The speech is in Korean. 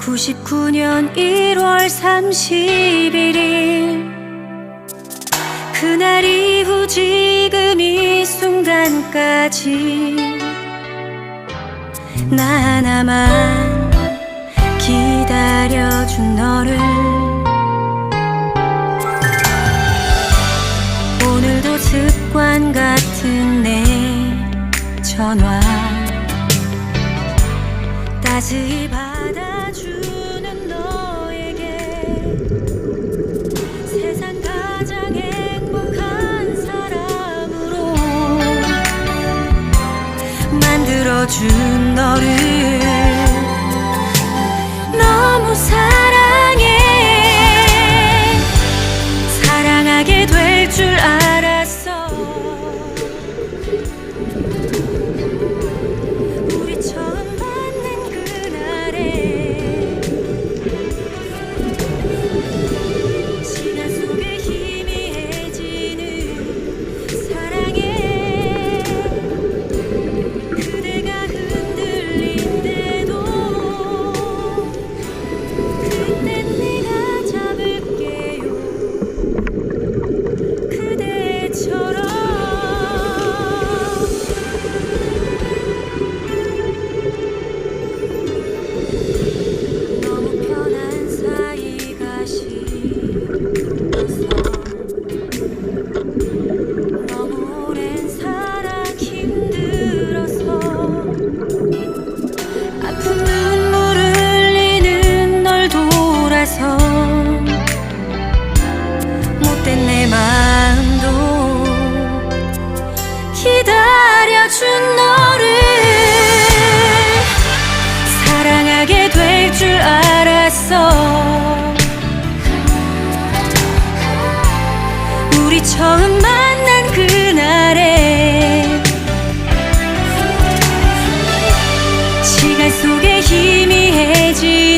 99년 1월 31일 그날 이후 지금 이 순간까지 나 하나만 기다려준 너를 전화. 따스히 받아주는 너에게 세상 가장 행복한 사람으로 만들어준 너를 너무 사랑 줄 알았어. 우리 처음 만난 그날에 시간 속에 희미해진